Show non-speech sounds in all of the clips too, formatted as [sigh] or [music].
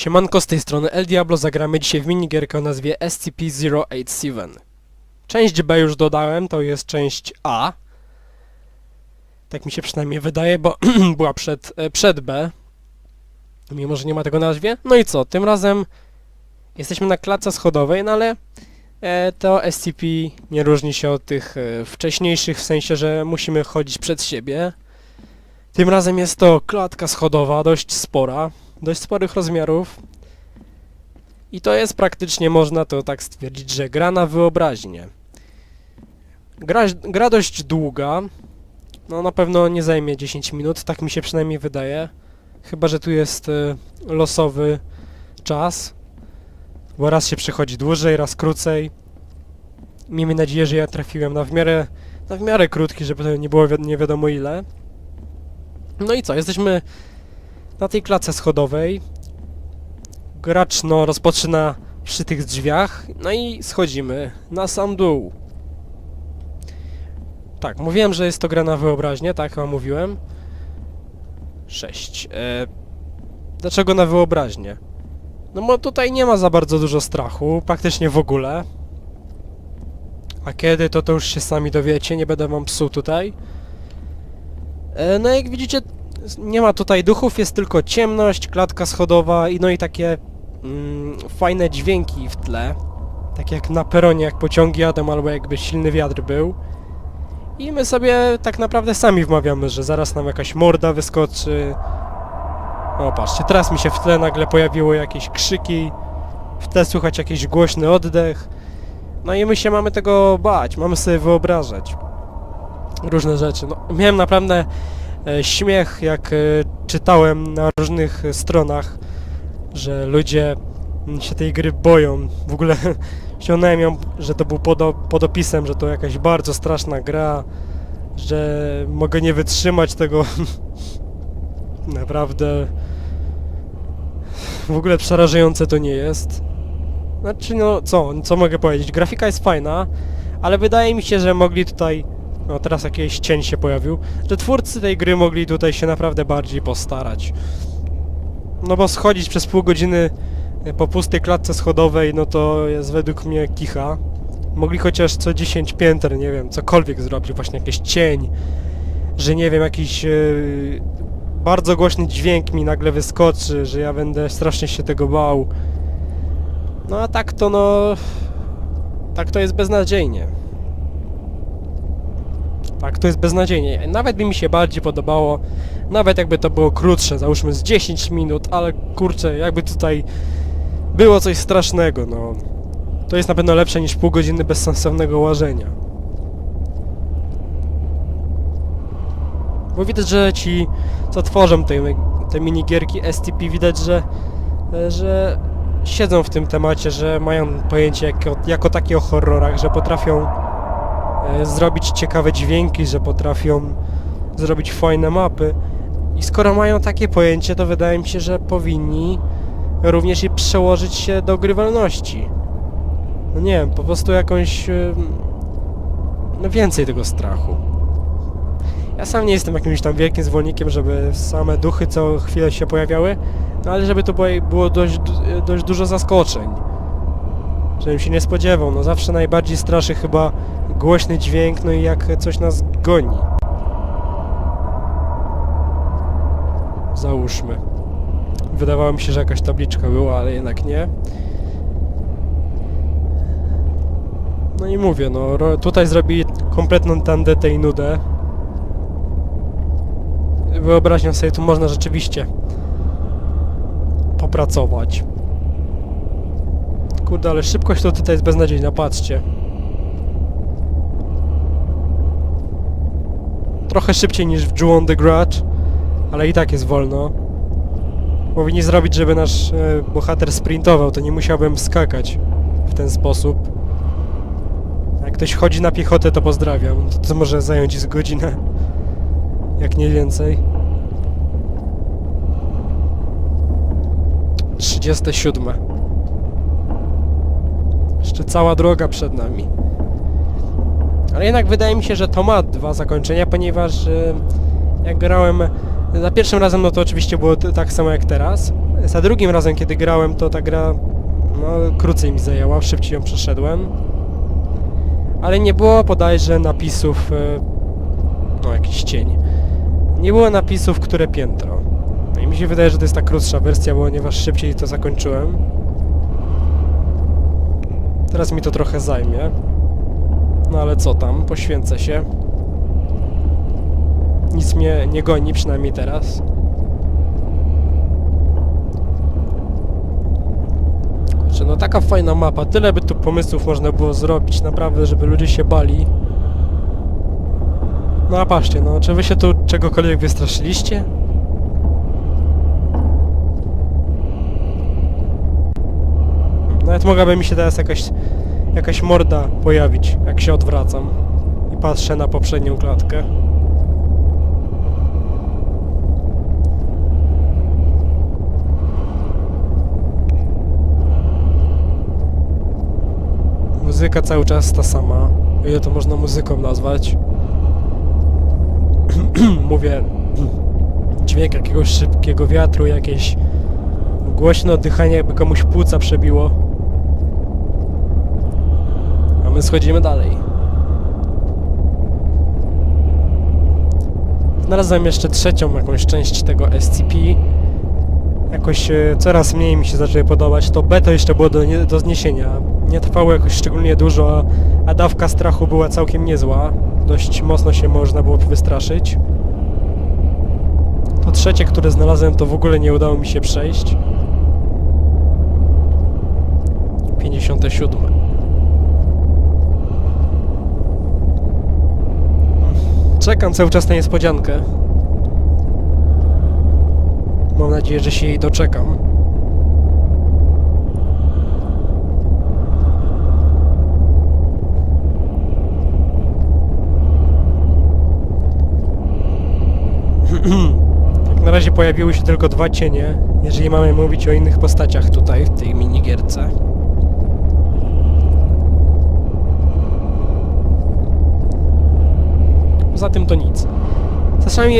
Siemanko, z tej strony El Diablo, zagramy dzisiaj w minigierkę o nazwie SCP-087. Część B już dodałem, to jest część A. Tak mi się przynajmniej wydaje, bo [clears throat] była przed, e, przed B. Mimo, że nie ma tego na nazwie. No i co, tym razem jesteśmy na klatce schodowej, no ale e, to SCP nie różni się od tych e, wcześniejszych, w sensie, że musimy chodzić przed siebie. Tym razem jest to klatka schodowa, dość spora, dość sporych rozmiarów. I to jest praktycznie, można to tak stwierdzić, że gra na wyobraźnię. Gra, gra dość długa, no na pewno nie zajmie 10 minut, tak mi się przynajmniej wydaje. Chyba, że tu jest y, losowy czas, bo raz się przechodzi dłużej, raz krócej. Miejmy nadzieję, że ja trafiłem na w miarę, na w miarę krótki, żeby to nie było wi nie wiadomo ile. No i co, jesteśmy na tej klatce schodowej. Gracz no rozpoczyna przy tych drzwiach, no i schodzimy na sam dół. Tak, mówiłem, że jest to gra na wyobraźnię, tak chyba mówiłem. 6. E, dlaczego na wyobraźnię? No bo tutaj nie ma za bardzo dużo strachu, praktycznie w ogóle. A kiedy, to to już się sami dowiecie, nie będę wam psuł tutaj. E, no jak widzicie, nie ma tutaj duchów, jest tylko ciemność, klatka schodowa i no i takie mm, fajne dźwięki w tle. Tak jak na peronie, jak pociągi jadą, albo jakby silny wiatr był. I my sobie tak naprawdę sami wmawiamy, że zaraz nam jakaś morda wyskoczy. O, patrzcie, teraz mi się w tle nagle pojawiły jakieś krzyki. W tle słychać jakiś głośny oddech. No i my się mamy tego bać, mamy sobie wyobrażać różne rzeczy. No, miałem naprawdę śmiech, jak e, czytałem na różnych e, stronach, że ludzie się tej gry boją. W ogóle [laughs] ściągnąłem ją, że to był pod opisem, że to jakaś bardzo straszna gra, że mogę nie wytrzymać tego. [laughs] Naprawdę w ogóle przerażające to nie jest. Znaczy no co, co mogę powiedzieć? Grafika jest fajna, ale wydaje mi się, że mogli tutaj no teraz jakiś cień się pojawił, że twórcy tej gry mogli tutaj się naprawdę bardziej postarać. No bo schodzić przez pół godziny e, po pustej klatce schodowej, no to jest według mnie kicha. Mogli chociaż co 10 pięter, nie wiem, cokolwiek zrobić, właśnie jakiś cień, że nie wiem, jakiś e, bardzo głośny dźwięk mi nagle wyskoczy, że ja będę strasznie się tego bał. No a tak to no... Tak to jest beznadziejnie. Tak, to jest beznadziejnie. Nawet by mi się bardziej podobało, nawet jakby to było krótsze, załóżmy z 10 minut, ale kurczę, jakby tutaj było coś strasznego, no. To jest na pewno lepsze niż pół godziny bezsensownego łażenia. Bo widać, że ci, co tworzą te, te minigierki STP, widać, że, że siedzą w tym temacie, że mają pojęcie jako, jako takie o horrorach, że potrafią zrobić ciekawe dźwięki, że potrafią zrobić fajne mapy. I skoro mają takie pojęcie, to wydaje mi się, że powinni również i przełożyć się do grywalności. No nie wiem, po prostu jakąś... e, No więcej tego strachu. Ja sam nie jestem jakimś tam wielkim zwolennikiem, żeby same duchy co chwilę się pojawiały, no ale żeby to było, dość, du- dość dużo zaskoczeń. Żebym się nie spodziewał, no zawsze najbardziej straszy chyba głośny dźwięk, no i jak coś nas goni. Załóżmy. Wydawało mi się, że jakaś tabliczka była, ale jednak nie. No i mówię, no tutaj zrobili kompletną tandetę i nudę. Wyobraźnią sobie, tu można rzeczywiście popracować. Kurde, ale szybkość to tutaj jest beznadziejna, patrzcie. Trochę szybciej niż w Jew on the Grudge, ale i tak jest wolno. Powinni zrobić, żeby nasz e, bohater sprintował, to nie musiałbym skakać w ten sposób. Jak ktoś chodzi na piechotę, to pozdrawiam. To, to może zająć z godzinę, jak nie więcej. 37. Jeszcze cała droga przed nami. Ale jednak wydaje mi się, że to ma dwa zakończenia, ponieważ e, jak grałem za pierwszym razem, no to oczywiście było tak samo jak teraz. za drugim razem, kiedy grałem, to ta gra no, krócej mi zajęła, szybciej ją przeszedłem. Ale nie było bodajże napisów, e, no jakiś cień. Nie było napisów, które piętro. No i mi się wydaje, że to jest ta krótsza wersja, ponieważ szybciej to zakończyłem. Teraz mi to trochę zajmie. No ale co tam, poświęcę się. Nic mnie nie goni, przynajmniej teraz. Kurczę, no taka fajna mapa, tyle by tu pomysłów można było zrobić, naprawdę, żeby ludzie się bali. No a patrzcie, no, czy wy się tu czegokolwiek wystraszyliście? Nawet mogłaby mi się teraz jakaś, jakaś morda pojawić, jak się odwracam i patrzę na poprzednią klatkę. Muzyka cały czas ta sama, ile to można muzyką nazwać. [clears throat] Mówię, dźwięk jakiegoś szybkiego wiatru, jakieś głośne oddychanie, jakby komuś płuca przebiło. My schodzimy dalej. Znalazłem jeszcze trzecią jakąś część tego SCP. Jakoś e, coraz mniej mi się zaczęły podobać. To B to jeszcze było do, do zniesienia. Nie trwało jakoś szczególnie dużo, a dawka strachu była całkiem niezła. Dość mocno się można było wystraszyć. To trzecie, które znalazłem, to w ogóle nie udało mi się przejść. 57. Czekam cały czas na niespodziankę. Mam nadzieję, że się jej doczekam. [clears throat] Jak na razie pojawiły się tylko dwa cienie, jeżeli mamy mówić o innych postaciach tutaj, w tej minigierce. Poza tym to nic. Czasami,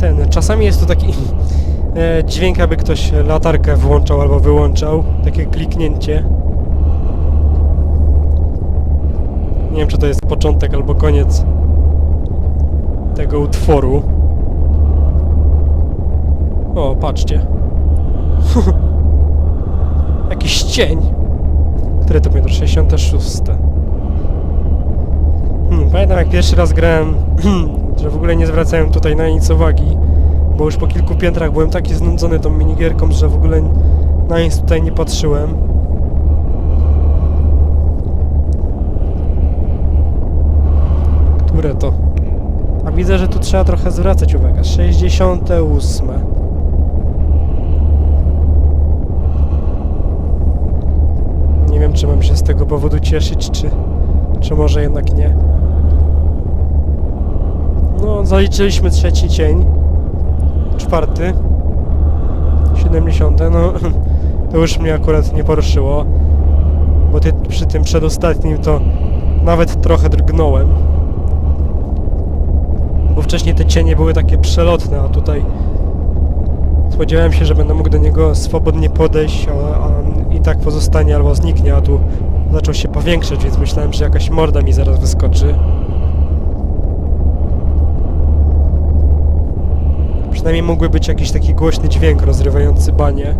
ten, czasami jest to taki [laughs] e, dźwięk, aby ktoś latarkę włączał albo wyłączał. Takie kliknięcie. Nie wiem, czy to jest początek albo koniec tego utworu. O, patrzcie. [laughs] Jakiś cień. Które to będzie? 66. Pamiętam jak pierwszy raz grałem, [clears throat] że w ogóle nie zwracałem tutaj na nic uwagi, bo już po kilku piętrach byłem taki znudzony tą minigierką, że w ogóle na nic tutaj nie patrzyłem. Które to? A widzę, że tu trzeba trochę zwracać uwagę. 68. Nie wiem, czy mam się z tego powodu cieszyć, czy, czy może jednak nie. No, zaliczyliśmy trzeci cień. Czwarty. 70. No, [laughs] to już mnie akurat nie poruszyło. Bo ty, przy tym przedostatnim to nawet trochę drgnąłem. Bo wcześniej te cienie były takie przelotne, a tutaj spodziewałem się, że będę mógł do niego swobodnie podejść, a, a i tak pozostanie albo zniknie, a tu zaczął się powiększać, więc myślałem, że jakaś morda mi zaraz wyskoczy. Przynajmniej mógłby być jakiś taki głośny dźwięk rozrywający banie.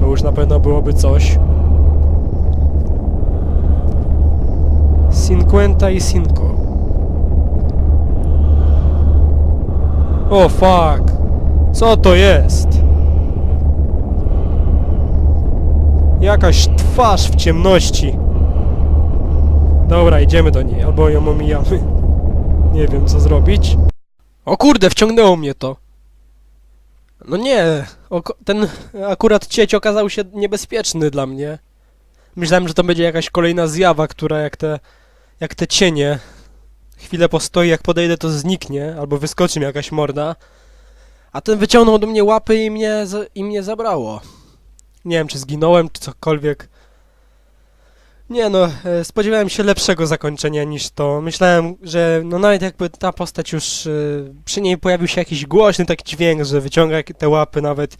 To już na pewno byłoby coś. Cinquenta i cinco. O fuck! Co to jest? Jakaś twarz w ciemności. Dobra, idziemy do niej, albo ją omijamy. Nie wiem, co zrobić. O kurde, wciągnęło mnie to. No nie, ten akurat cieć okazał się niebezpieczny dla mnie. Myślałem, że to będzie jakaś kolejna zjawa, która jak te, jak te cienie chwilę postoi, jak podejdę to zniknie, albo wyskoczy mi jakaś morda. A ten wyciągnął do mnie łapy i mnie, i mnie zabrało. Nie wiem, czy zginąłem, czy cokolwiek. Nie no, e, spodziewałem się lepszego zakończenia niż to. Myślałem, że no nawet jakby ta postać już, e, przy niej pojawił się jakiś głośny taki dźwięk, że wyciąga te łapy nawet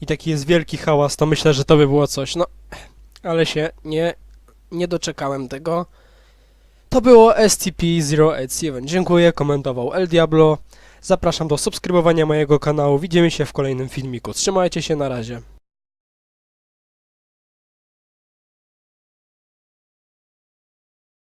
i taki jest wielki hałas, to myślę, że to by było coś. No, ale się nie, nie doczekałem tego. To było SCP-087. Dziękuję, komentował El Diablo. Zapraszam do subskrybowania mojego kanału. Widzimy się w kolejnym filmiku. Trzymajcie się, na razie.